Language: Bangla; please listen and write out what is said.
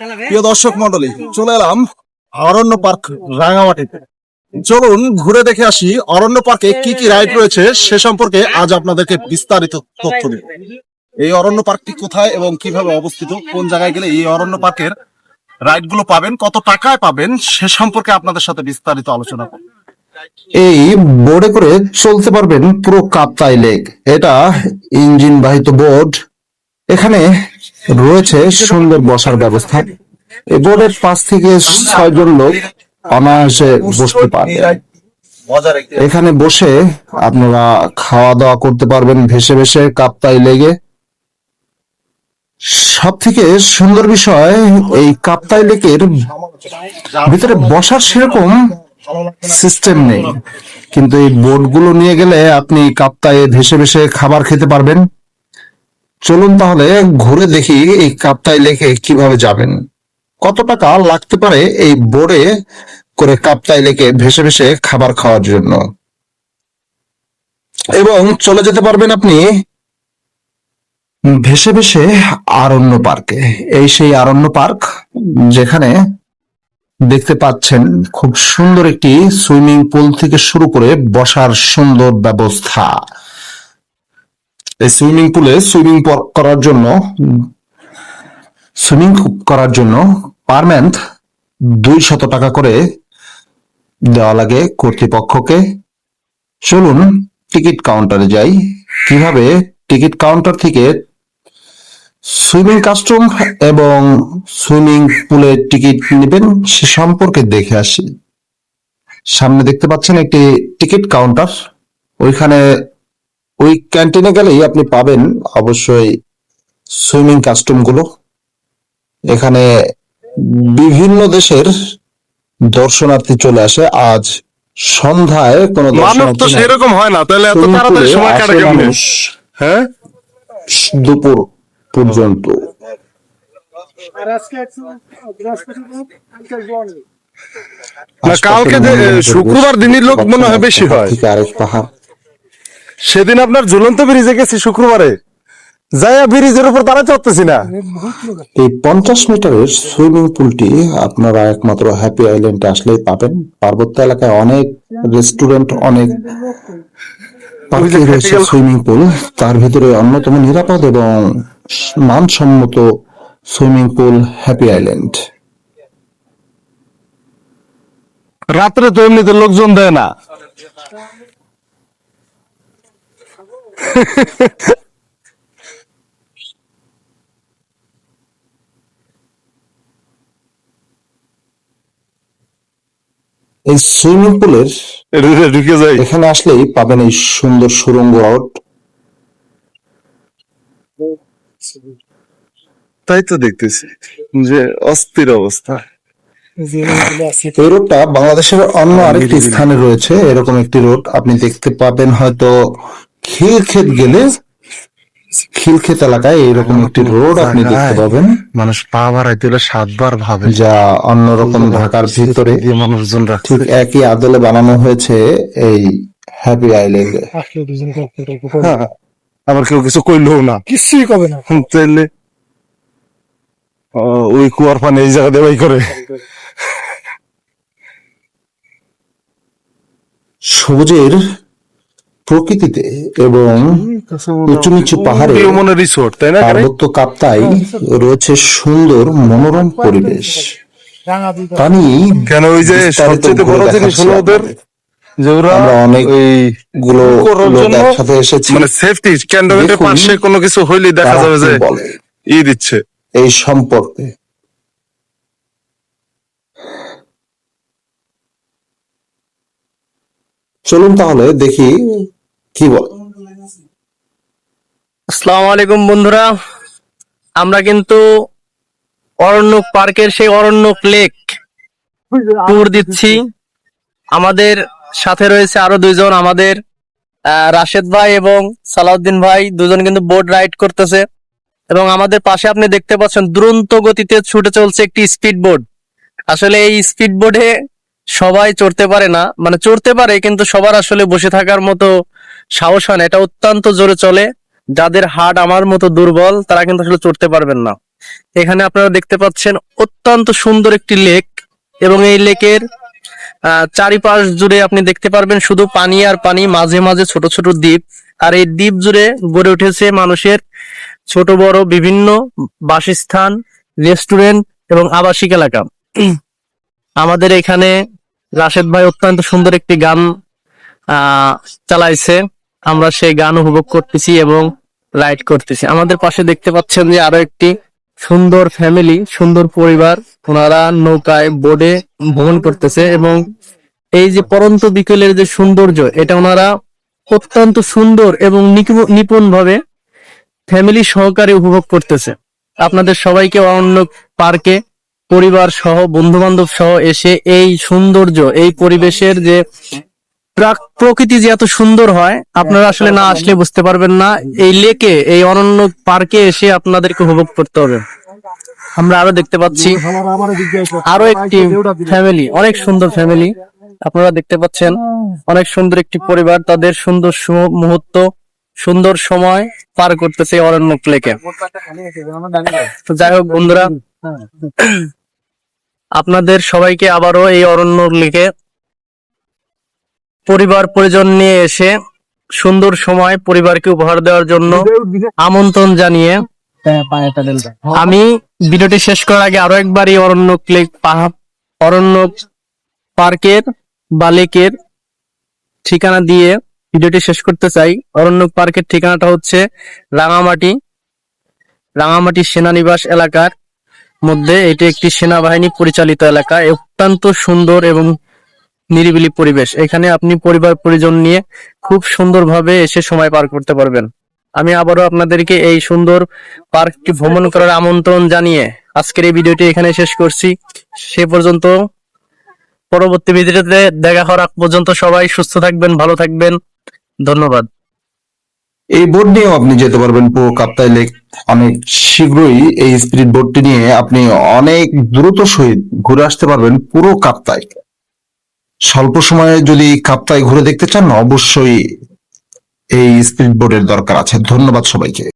প্রিয় দর্শক মন্ডলী, চলে এলাম অরণ্য পার্ক রাঙামাটিতে। চলুন ঘুরে দেখে আসি অরণ্য পার্কে কি কি রাইড রয়েছে সে সম্পর্কে আজ আপনাদেরকে বিস্তারিত তথ্য দেব। এই অরণ্য পার্কটি কোথায় এবং কীভাবে অবস্থিত, কোন জায়গায় গেলে এই অরণ্য পার্কের রাইডগুলো পাবেন, কত টাকায় পাবেন, সে সম্পর্কে আপনাদের সাথে বিস্তারিত আলোচনা করব। এই বোর্ডে করে চলতে পারবেন পুরো কাপ্তাই লেক। এটা ইঞ্জিন বাহিত বোর্ড এখানে রয়েছে সুন্দর বসার ব্যবস্থা। এই বোর্ডের পাঁচ থেকে ছয় জন লোক অনায়াসে বসতে পারবে। এখানে বসে আপনারা খাওয়া দাওয়া করতে পারবেন, ভেসে ভেসে কাপ্তাই লেগে। সব থেকে সুন্দর বিষয়, এই কাপ্তাই লেকের ভিতরে বসার সেরকম সিস্টেম নেই। কিন্তু এই বোটগুলো নিয়ে গেলে আপনি কাপ্তায়ে ভেসে ভেসে খাবার খেতে পারবেন। চলুন তাহলে ঘুরে দেখি এই কাপ্তাই লেকে কীভাবে যাবেন। কত টাকা লাগতে পারে এই বোর্ডে করে কাপ্তাই লেকে ভেসে ভেসে খাবার খাওয়ার জন্য? এবং চলে যেতে পারবেন আপনি ভেসে ভেসে আরণ্য পার্কে। এই সেই আরণ্য পার্ক যেখানে দেখতে পাচ্ছেন খুব সুন্দর একটি সুইমিং পুল থেকে শুরু করে বসার সুন্দর ব্যবস্থা। এই সুইমিং পুলে সুইমিং করার জন্য সুইমিং করার জন্য পার মান্থ দুই শত টাকা করে দেওয়া লাগে কর্তৃপক্ষকে। চলুন টিকিট কাউন্টারে যাই। কীভাবে টিকিট কাউন্টার থেকে সুইমিং কাস্টম এবং সুইমিং পুলের টিকিট নেবেন সে সম্পর্কে দেখে আসি। সামনে দেখতে পাচ্ছেন একটি টিকিট কাউন্টার। ওইখানে ওই ক্যান্টিনে গেলেই আপনি পাবেন অবশ্যই সুইমিং কাস্টমগুলো এখানে বিভিন্ন দেশের দর্শনার্থী চলে আসে। আজ সন্ধ্যায় কোনো দর্শনার্থী সেরকম হয় না তাহলে এত তাড়াতাড়ি সময় কাটে কেমনে মানুষ। হ্যাঁ? দুপুর পর্যন্ত। কালকে শুক্রবার দিনের লোক মনে হয় বেশি হয়। আরেক পাহাড়। সেদিন আপনার ঝুলন্ত ব্রিজে গেছি শুক্রবারে। যাইয়া ব্রিজের উপর দাঁড়াতে পারতেছি না। এই পঞ্চাশ মিটারের সুইমিং পুলটি আপনারা একমাত্র হ্যাপি আইল্যান্ডে আসলেই পাবেন। পার্বত্য এলাকায় অনেক রেস্টুরেন্ট অনেক পার্কে রয়েছে সুইমিং পুল তার ভিতরে অন্যতম নিরাপদ এবং মানসম্মত সুইমিং পুল হ্যাপি আইল্যান্ড। রাত্রে তো এমনিতে লোকজন দেয় না। এই সুইমিং পুলের ঢুকে যাই। এখানে আসলেই পাবেন এই সুন্দর সুরঙ্গ রড তাই তো দেখতেছি যে অস্থির অবস্থা। এই রোডটা বাংলাদেশের অন্য আরেকটি স্থানে রয়েছে এরকম একটি রোড আপনি দেখতে পাবেন হয়তো খিলক্ষেত গেলে খিলক্ষেত এলাকায় এইরকম একটি রোড আপনি দেখতে পাবেন। মানুষ পা বাড়াইতে হলে সাতবার ভাবে। যা অন্যরকম ঢাকার ভিতরে দিয়ে মানুষজন ঠিক একই আদলে বানানো হয়েছে এই হ্যাপি আইল্যান্ডে আবার কেউ কিছু কইলেও না। কিছুই কবে না। তাইলে ও, ওই কুয়ার পানি এই জায়গা দেবাই করে। সবুজের প্রকৃতিতে এবং উঁচু নিচু পাহাড়ে রিসোর্ট তাই না পার্বত্য কাপ্তাই রয়েছে সুন্দর মনোরম পরিবেশ। পানি কেন ওই যে সবচেয়ে বড় জিনিস হলো ওদের যে ওরা লোক একসাথে এসেছি। মানে সেফটি ক্যান্টনমেন্টের দেখুন, পাশে কোনো কিছু হইলেই দেখা যাবে যে ই দিচ্ছে। এই সম্পর্কে। চলুন তাহলে দেখি কি বলে? আসসালামু আলাইকুম বন্ধুরা। আমরা কিন্তু অরণ্যক পার্কের সেই অরণ্যক লেক ট্যুর দিচ্ছি। আমাদের সাথে রয়েছে আরও দুইজন আমাদের রাশেদ ভাই এবং সালাউদ্দিন ভাই। দুজন কিন্তু বোট রাইড করতেছে। এবং আমাদের পাশে আপনি দেখতে পাচ্ছেন দ্রুত গতিতে ছুটে চলছে একটি স্পিড বোট আসলে এই স্পিড বোটে সবাই চড়তে পারে না। মানে চড়তে পারে, কিন্তু সবার আসলে বসে থাকার মতো সাহস হয় না এটা অত্যন্ত জোরে চলে। যাদের হার্ট আমার মতো দুর্বল তারা কিন্তু আসলে চড়তে পারবেন না। এখানে আপনারা দেখতে পাচ্ছেন অত্যন্ত সুন্দর একটি লেক এবং এই লেকের চারিপাশ জুড়ে আপনি দেখতে পারবেন শুধু পানি আর পানি মাঝে মাঝে ছোট ছোট দ্বীপ। আর এই দ্বীপ জুড়ে গড়ে উঠেছে মানুষের ছোট বড় বিভিন্ন বাসস্থান রেস্টুরেন্ট এবং আবাসিক এলাকা। আমাদের এখানে রাশেদ ভাই অত্যন্ত সুন্দর একটি গান আহ, চালাইছে। আমরা সেই গান উপভোগ করতেছি এবং রাইড করতেছি। আমাদের পাশে দেখতে পাচ্ছেন যে আরও একটি সুন্দর ফ্যামিলি সুন্দর পরিবার। ওনারা নৌকায় বোর্ডে ভ্রমণ করতেছে এবং এই যে পরন্ত বিকেলের যে সৌন্দর্য, এটা ওনারা অত্যন্ত সুন্দর এবং নিপুণ ভাবে ফ্যামিলি সহকারে উপভোগ করতেছে। আপনাদের সবাইকে অন্য পার্কে পরিবার সহ বন্ধু বান্ধব সহ এসে এই সৌন্দর্য, এই পরিবেশের যে প্রকৃতি যে এত সুন্দর হয় আপনারা আসলে না আসলে বুঝতে পারবেন না। এই লেকে এই অরণ্য পার্কে এসে আপনাদেরকে উপভোগ করতে হবে। আমরা আরও দেখতে পাচ্ছি আরও একটি ফ্যামিলি অনেক সুন্দর ফ্যামিলি আপনারা দেখতে পাচ্ছেন অনেক সুন্দর একটি পরিবার তাদের সুন্দর মুহূর্ত সুন্দর সময় পার করতেছে অরণ্য লেকে। তো যাই হোক বন্ধুরা আপনাদের সবাইকে আবারও এই অরণ্য লেকে পরিবার, পরিজন নিয়ে এসে সুন্দর সময় পরিবারকে উপহার দেওয়ার জন্য আমন্ত্রণ জানিয়ে আমি ভিডিওটি শেষ করার আগে আরও একবারই অরণ্য লেক পাহাড় অরণ্য পার্কের বা লেকের ঠিকানা দিয়ে ভিডিওটি শেষ করতে চাই। অরণ্য পার্কের ঠিকানাটা হচ্ছে রাঙামাটি রাঙামাটি সেনানিবাস এলাকার মধ্যে। এটি একটি সেনাবাহিনী পরিচালিত এলাকা। অত্যন্ত সুন্দর এবং নিরিবিলি পরিবেশ। এখানে আপনি পরিবার, পরিজন নিয়ে খুব সুন্দরভাবে এসে সময় পার করতে পারবেন। আমি আবারও আপনাদেরকে এই সুন্দর পার্কটি ভ্রমণ করার আমন্ত্রণ জানিয়ে আজকের এই ভিডিওটি এখানে শেষ করছি। সে পর্যন্ত পরবর্তী ভিডিওতে দেখা হওয়ার আগ পর্যন্ত সবাই সুস্থ থাকবেন, ভালো থাকবেন। ধন্যবাদ। এই বোর্ড নিয়েও আপনি যেতে পারবেন পুরো কাপ্তাই লেক অনেক শীঘ্রই এই স্পিরিট বোর্ডটি নিয়ে আপনি অনেক দ্রুত সহিত ঘুরে আসতে পারবেন পুরো কাপ্তাই স্বল্প সময়ে যদি কাপ্তায় ঘুরে দেখতে চান, অবশ্যই এই স্পিড বোর্ডের দরকার আছে। ধন্যবাদ সবাইকে।